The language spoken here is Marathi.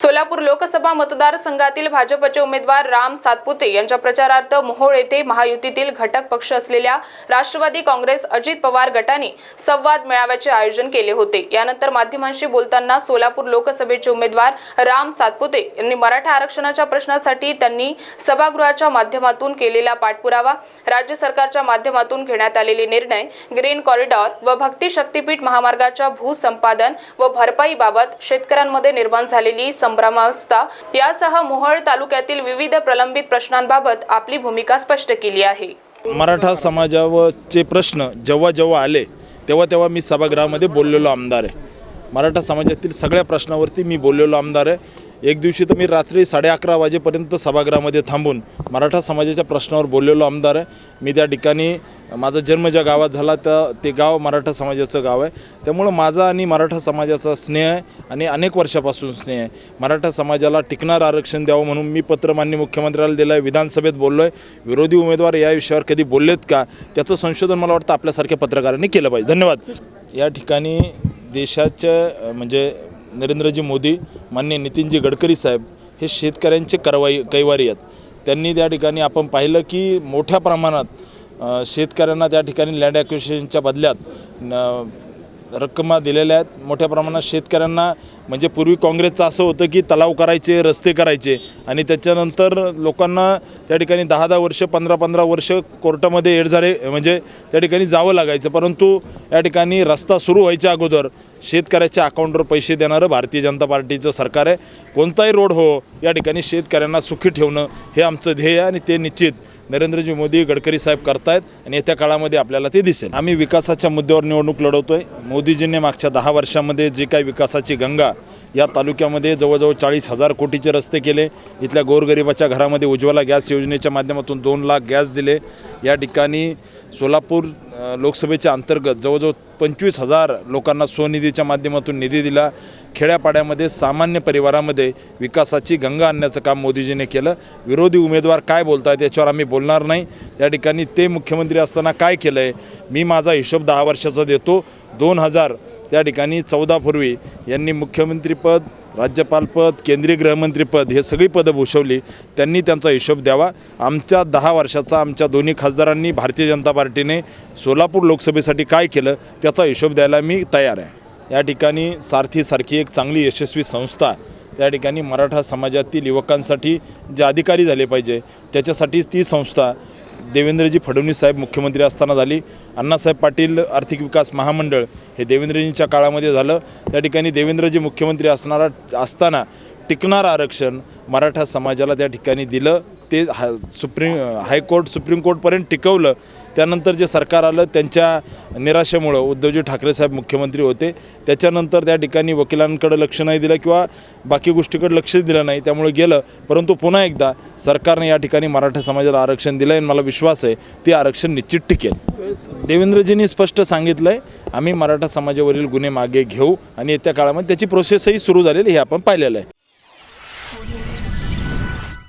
सोलापूर लोकसभा मतदारसंघातील भाजपचे उमेदवार राम सातपुते यांच्या प्रचारार्थ मोहोळ येथे महायुतीतील घटक पक्ष असलेल्या राष्ट्रवादी काँग्रेस अजित पवार गटाने संवाद मेळाव्याचे आयोजन केले होते. यानंतर माध्यमांशी बोलताना सोलापूर लोकसभेचे उमेदवार राम सातपुते यांनी मराठा आरक्षणाच्या प्रश्नासाठी त्यांनी सभागृहाच्या माध्यमातून केलेला पाठपुरावा राज्य सरकारच्या माध्यमातून घेण्यात आलेले निर्णय ग्रीन कॉरिडॉर व भक्ती शक्तीपीठ महामार्गाच्या भूसंपादन व भरपाईबाबत शेतकऱ्यांमध्ये निर्माण झालेली संभ्रमावस्था. यासह मोहोळ तालुक्यातील विविध प्रलंबित प्रश्नांबाबत आपली भूमिका स्पष्ट केली आहे. मराठा समाजावरचे प्रश्न जेव्हा जेव्हा आले तेव्हा तेव्हा मी सभागृहामध्ये बोललेलो आमदार आहे. मराठा समाजातील सगळ्या प्रश्नावरती मी बोललेलो आमदार आहे. एक दिवशी तर मी रात्री साडे अकरा वाजेपर्यंत सभागृहामध्ये थांबून मराठा समाजाच्या प्रश्नावर बोललेलो आमदार आहे. मी त्या ठिकाणी माझा जन्म ज्या गावात झाला त्या ते गाव मराठा समाजाचं गाव आहे. त्यामुळं माझा आणि मराठा समाजाचा स्नेह आहे आणि अनेक वर्षापासून स्नेह आहे. मराठा समाजाला टिकणार आरक्षण द्यावं म्हणून मी पत्र मान्य मुख्यमंत्र्याला दिलं आहे विधानसभेत बोललो आहे विरोधी उमेदवार या विषयावर कधी बोललेत का? त्याचं संशोधन मला वाटतं आपल्यासारख्या पत्रकारांनी केलं पाहिजे. धन्यवाद. या ठिकाणी देशाच्या म्हणजे नरेंद्रजी मोदी मान्य नितीनजी गडकरी साहेब हे शेतकऱ्यांचे करवाई कैवारी आहेत. त्यांनी त्या ठिकाणी आपण पाहिलं की मोठ्या प्रमाणात शेतकऱ्यांना त्या ठिकाणी लँड ॲक्विशनच्या बदल्यात न रक्कमा दिलेल्या आहेत. मोठ्या प्रमाणात शेतकऱ्यांना म्हणजे पूर्वी काँग्रेसचं असं होतं की तलाव करायचे रस्ते करायचे. आणि त्याच्यानंतर लोकांना त्या ठिकाणी दहा दहा वर्ष पंधरा पंधरा वर्ष कोर्टामध्ये एड झाले म्हणजे त्या ठिकाणी जावं लागायचं. परंतु या ठिकाणी रस्ता सुरू व्हायच्या अगोदर शेतकऱ्याच्या अकाउंटवर पैसे देणारं भारतीय जनता पार्टीचं सरकार आहे. कोणताही रोड हो या ठिकाणी शेतकऱ्यांना सुखी ठेवणं हे आमचं ध्येय आहे आणि ते निश्चित नरेंद्रजी मोदी गडकरी साहेब करतायत आणि येत्या काळामध्ये आपल्याला ते दिसेल. आम्ही विकासाच्या मुद्द्यावर निवडणूक लढवतोय. मोदीजींनी मागच्या दहा वर्षामध्ये जे काही विकासाची गंगा या तालुक्यामध्ये जवळजवळ चाळीस हजार कोटीचे रस्ते केले. इथल्या गोरगरिबाच्या घरामध्ये उज्ज्वला गॅस योजनेच्या माध्यमातून दोन लाख गॅस दिले. या ठिकाणी सोलापूर लोकसभेच्या अंतर्गत जवळजवळ पंचवीस हजार लोकांना स्वनिधीच्या माध्यमातून निधी दिला. खेड्यापाड्यामध्ये सामान्य परिवारामध्ये विकासाची गंगा आणण्याचं काम मोदीजीने केलं. विरोधी उमेदवार काय बोलत आहेत याच्यावर आम्ही बोलणार नाही. त्या ठिकाणी ते मुख्यमंत्री असताना काय केलं आहे मी माझा हिशोब दहा वर्षाचा देतो. दोन हजार त्या ठिकाणी चौदापूर्वी यांनी मुख्यमंत्रीपद राज्यपालपद केंद्रीय गृहमंत्रीपद हे सगळी पदं भूषवली. त्यांनी त्यांचा हिशोब द्यावा. आमच्या दहा वर्षाचा आमच्या दोन्ही खासदारांनी भारतीय जनता पार्टीने सोलापूर लोकसभेसाठी काय केलं त्याचा हिशोब द्यायला मी तयार आहे. या ठिकाणी सारथीसारखी एक चांगली यशस्वी संस्था त्या ठिकाणी मराठा समाजातील युवकांसाठी जे अधिकारी झाले पाहिजे त्याच्यासाठीच ती संस्था देवेंद्रजी फडणवीस साहेब मुख्यमंत्री असताना झाली. अण्णासाहेब पाटील आर्थिक विकास महामंडळ हे देवेंद्रजींच्या काळामध्ये झालं. त्या ठिकाणी देवेंद्रजी मुख्यमंत्री असणारा असताना टिकणारं आरक्षण मराठा समाजाला त्या ठिकाणी दिलं. ते हा सुप्रीम हायकोर्ट सुप्रीम कोर्टपर्यंत टिकवलं. त्यानंतर जे सरकार आलं त्यांच्या निराशेमुळं उद्धवजी ठाकरे साहेब मुख्यमंत्री होते. त्याच्यानंतर त्या ठिकाणी वकिलांकडे लक्ष नाही दिलं किंवा बाकी गोष्टीकडे लक्ष दिलं नाही त्यामुळे गेलं. परंतु पुन्हा एकदा सरकारने या ठिकाणी मराठा समाजाला आरक्षण दिलं आहे आणि मला विश्वास आहे ते आरक्षण निश्चित टिकेल. देवेंद्रजींनी स्पष्ट सांगितलं आहे आम्ही मराठा समाजावरील गुन्हे मागे घेऊ आणि येत्या काळामध्ये त्याची प्रोसेसही सुरू झालेली हे आपण पाहिलेलं आहे.